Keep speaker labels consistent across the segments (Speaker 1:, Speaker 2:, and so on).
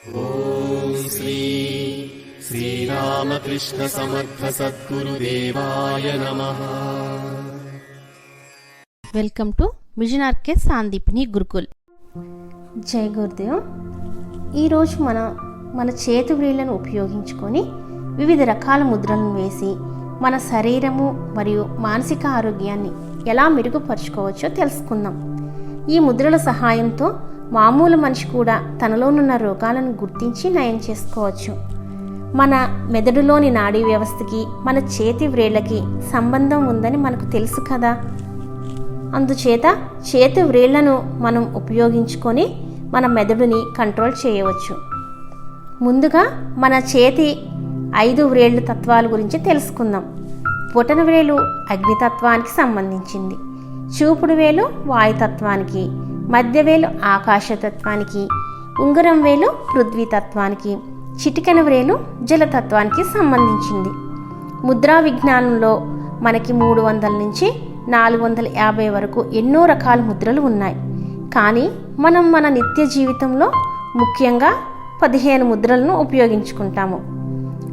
Speaker 1: ॐ श्री श्रीरामकृष्णसमर्थसद्गुरुदेवाय नमः
Speaker 2: welcome to mission RK Sandipani Gurukul
Speaker 3: జై గురుదేవ్ ఈరోజు మన మన చేతి వ్రేళ్లను ఉపయోగించుకొని వివిధ రకాల ముద్రలను వేసి మన శరీరము మరియు మానసిక ఆరోగ్యాన్ని ఎలా మెరుగుపరుచుకోవచ్చో తెలుసుకుందాం ఈ ముద్రల సహాయంతో మామూలు మనిషి కూడా తనలోనున్న రోగాలను గుర్తించి నయం చేసుకోవచ్చు. మన మెదడులోని నాడీ వ్యవస్థకి మన చేతి వ్రేళ్ళకి సంబంధం ఉందని మనకు తెలుసు కదా. అందుచేత చేతి వ్రేళ్ళను మనం ఉపయోగించుకొని మన మెదడుని కంట్రోల్ చేయవచ్చు. ముందుగా మన చేతి ఐదు వ్రేళ్ళు తత్వాల గురించి తెలుసుకుందాం. బొటన వేలు అగ్నితత్వానికి సంబంధించింది. చూపుడు వేలు వాయుతత్వానికి. మధ్యవేలు ఆకాశతత్వానికి ఉంగరం వేలు పృథ్వీతత్వానికి చిటికెన వ్రేలు జలతత్వానికి సంబంధించింది. ముద్రా విజ్ఞానంలో మనకి మూడు వందల నుంచి నాలుగు వందల యాభై వరకు ఎన్నో రకాల ముద్రలు ఉన్నాయి. కానీ మనం మన నిత్య జీవితంలో ముఖ్యంగా పదిహేను ముద్రలను ఉపయోగించుకుంటాము.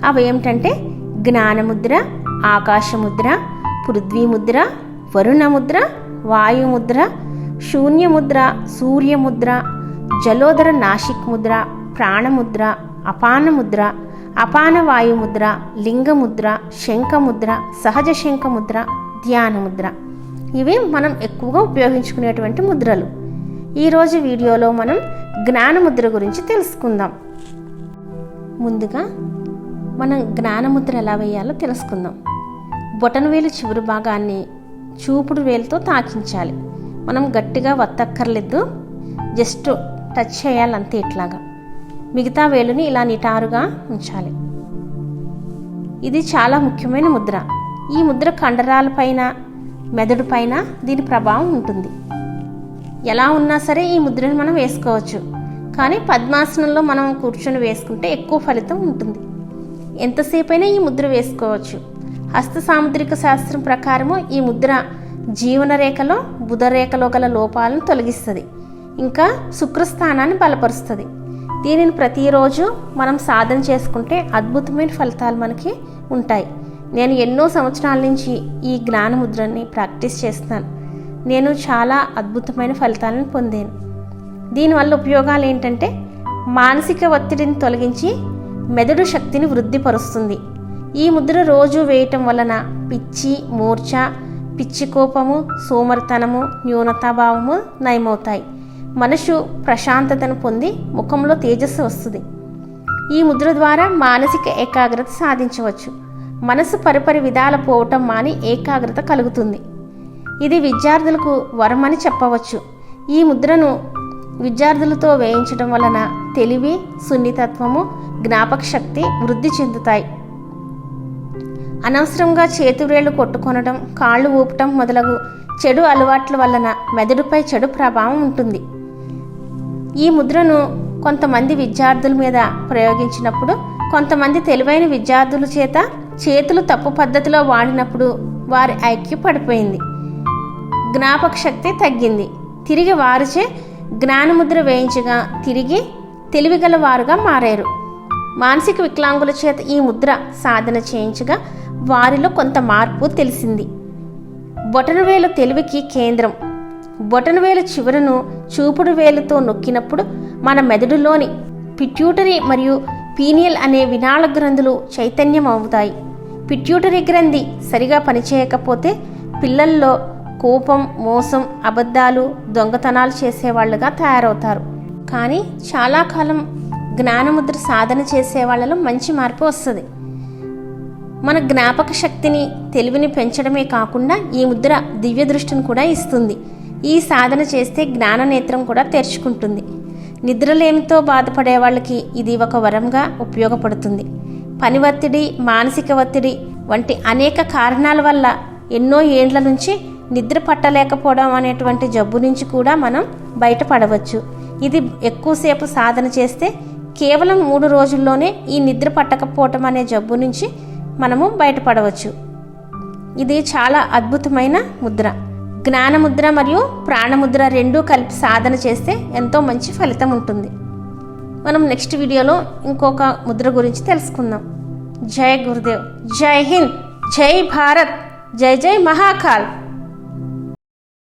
Speaker 3: అవి ఏమిటంటే జ్ఞానముద్ర ఆకాశముద్ర పృథ్వీముద్ర వరుణముద్ర వాయుముద్ర శూన్యముద్ర సూర్యముద్ర జలోదర నాసిక్ ముద్ర ప్రాణముద్ర అపానముద్ర అపాన వాయుముద్ర లింగముద్ర శంఖముద్ర సహజ శంఖముద్ర ధ్యానముద్ర. ఇవి మనం ఎక్కువగా ఉపయోగించుకునేటువంటి ముద్రలు. ఈరోజు వీడియోలో మనం జ్ఞానముద్ర గురించి తెలుసుకుందాం. ముందుగా మనం జ్ఞానముద్ర ఎలా వేయాలో తెలుసుకుందాం. బొటనవేలు చివరి భాగాన్ని చూపుడు వేలుతో తాకించాలి. మనం గట్టిగా వత్తక్కర్లేదు. జస్ట్ టచ్ చేయాలంతే ఇట్లాగా. మిగతా వేలుని ఇలా నిటారుగా ఉంచాలి. ఇది చాలా ముఖ్యమైన ముద్ర. ఈ ముద్ర కండరాలపైన మెదడు పైన దీని ప్రభావం ఉంటుంది. ఎలా ఉన్నా సరే ఈ ముద్రను మనం వేసుకోవచ్చు. కానీ పద్మాసనంలో మనం కూర్చొని వేసుకుంటే ఎక్కువ ఫలితం ఉంటుంది. ఎంతసేపైనా ఈ ముద్ర వేసుకోవచ్చు. హస్త సాముద్రిక శాస్త్రం ప్రకారము ఈ ముద్ర జీవన రేఖలో రేఖలో గల లోపాలను తొలగిస్తుంది. ఇంకా శుక్రస్థానాన్ని బలపరుస్తుంది. దీనిని ప్రతిరోజు మనం సాధన చేసుకుంటే అద్భుతమైన ఫలితాలు మనకి ఉంటాయి. నేను ఎన్నో సంవత్సరాల నుంచి ఈ జ్ఞానముద్రని ప్రాక్టీస్ చేస్తున్నాను. నేను చాలా అద్భుతమైన ఫలితాలను పొందాను. దీనివల్ల ఉపయోగాలు ఏంటంటే మానసిక ఒత్తిడిని తొలగించి మెదడు శక్తిని వృద్ధిపరుస్తుంది. ఈ ముద్ర రోజు వేయటం వలన పిచ్చి మూర్ఛ పిచ్చి కోపము సోమరితనము న్యూనతాభావము నయమవుతాయి. మనసు ప్రశాంతతను పొంది ముఖంలో తేజస్సు వస్తుంది. ఈ ముద్ర ద్వారా మానసిక ఏకాగ్రత సాధించవచ్చు. మనసు పరిపరి విధాల పోవటం మాని ఏకాగ్రత కలుగుతుంది. ఇది విద్యార్థులకు వరమని చెప్పవచ్చు. ఈ ముద్రను విద్యార్థులతో వేయించడం వలన తెలివి సున్నితత్వము జ్ఞాపక శక్తి వృద్ధి చెందుతాయి. అనవసరంగా చేతివేళ్ళు కొట్టుకొనడం కాళ్ళు ఊపటం మొదలగు చెడు అలవాట్ల వలన మెదడుపై చెడు ప్రభావం ఉంటుంది. ఈ ముద్రను కొంతమంది విద్యార్థుల మీద ప్రయోగించినప్పుడు కొంతమంది తెలివైన విద్యార్థుల చేత చేతులు తప్పు పద్ధతిలో వాడినప్పుడు వారి ఐక్యు పడిపోయింది. జ్ఞాపక శక్తి తగ్గింది. తిరిగి వారిచే జ్ఞానముద్ర వేయించగా తిరిగి తెలివిగల వారుగా మారారు. మానసిక వికలాంగుల చేత ఈ ముద్ర సాధన చేయించగా వారిలో కొంత మార్పు తెలిసింది. బొటనవేలు తెలివికి కేంద్రం. బొటనవేలు చివరను చూపుడు వేలుతో నొక్కినప్పుడు మన మెదడులోని పిట్యూటరీ మరియు పీనియల్ అనే వినాళ గ్రంథులు చైతన్యం అవుతాయి పిట్యూటరీ గ్రంథి సరిగా పనిచేయకపోతే పిల్లల్లో కోపం మోసం అబద్ధాలు దొంగతనాలు చేసేవాళ్ళుగా తయారవుతారు. కానీ చాలా కాలం జ్ఞానముద్ర సాధన చేసే వాళ్ళలో మంచి మార్పు వస్తుంది. మన జ్ఞాపక శక్తిని తెలివిని పెంచడమే కాకుండా ఈ ముద్ర దివ్య దృష్టిని కూడా ఇస్తుంది. ఈ సాధన చేస్తే జ్ఞాన నేత్రం కూడా తెరుచుకుంటుంది. నిద్రలేమితో బాధపడే వాళ్ళకి ఇది ఒక వరంగా ఉపయోగపడుతుంది. పని ఒత్తిడి మానసిక ఒత్తిడి వంటి అనేక కారణాల వల్ల ఎన్నో ఏండ్ల నుంచి నిద్ర పట్టలేకపోవడం అనేటువంటి జబ్బు నుంచి కూడా మనం బయటపడవచ్చు. ఇది ఎక్కువసేపు సాధన చేస్తే కేవలం మూడు రోజుల్లోనే ఈ నిద్ర పట్టకపోవటం అనే జబ్బు నుంచి మనము బయటపడవచ్చు. ఇది చాలా అద్భుతమైన ముద్ర. జ్ఞానముద్ర మరియు ప్రాణముద్ర రెండూ కలిపి సాధన చేస్తే ఎంతో మంచి ఫలితం ఉంటుంది. మనం నెక్స్ట్ వీడియోలో ఇంకొక ముద్ర గురించి తెలుసుకుందాం. జై గురుదేవ్. జై హింద్. జై భారత్. జై జై మహాకాల్.